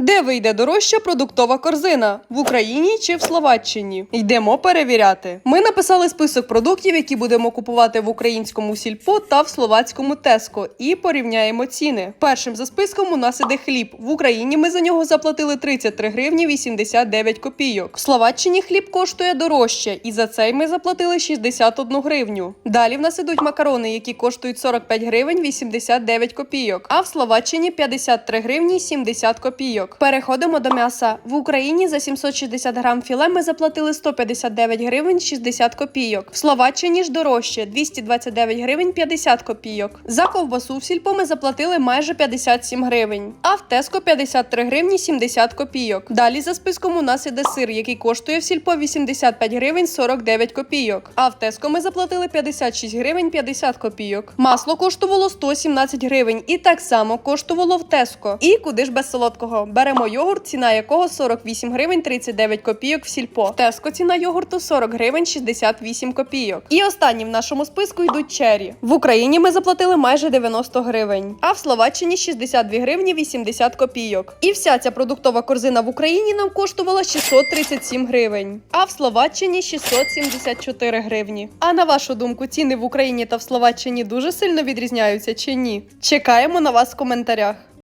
Де вийде дорожча продуктова корзина в Україні чи в Словаччині? Йдемо перевіряти. Ми написали список продуктів, які будемо купувати в українському сільпо та в словацькому Теско, і порівняємо ціни. Першим за списком у нас іде хліб. В Україні ми за нього заплатили 33 гривні 89 копійок. В Словаччині хліб коштує дорожче, і за цей ми заплатили 61 гривню. Далі в нас ідуть макарони, які коштують 45 гривень 89 копійок, а в Словаччині 53 гривні 70 копійок. Переходимо до м'яса. В Україні за 760 грам філе ми заплатили 159 гривень 60 копійок. В Словаччині ж дорожче 229 гривень 50 копійок. За ковбасу в сільпо ми заплатили майже 57 гривень, а в Теско 53 гривні 70 копійок. Далі за списком у нас іде сир, який коштує в сільпо 85 гривень 49 копійок. А в Теско ми заплатили 56 гривень 50 копійок. Масло коштувало 117 гривень і так само коштувало в Теско. І куди ж без солодкого? Беремо йогурт, ціна якого 48 гривень 39 копійок в сільпо. В Теско ціна йогурту 40 гривень 68 копійок. І останні в нашому списку йдуть чері. В Україні ми заплатили майже 90 гривень, а в Словаччині 62 гривні 80 копійок. І вся ця продуктова корзина в Україні нам коштувала 637 гривень, а в Словаччині 674 гривні. А на вашу думку, ціни в Україні та в Словаччині дуже сильно відрізняються чи ні? Чекаємо на вас в коментарях.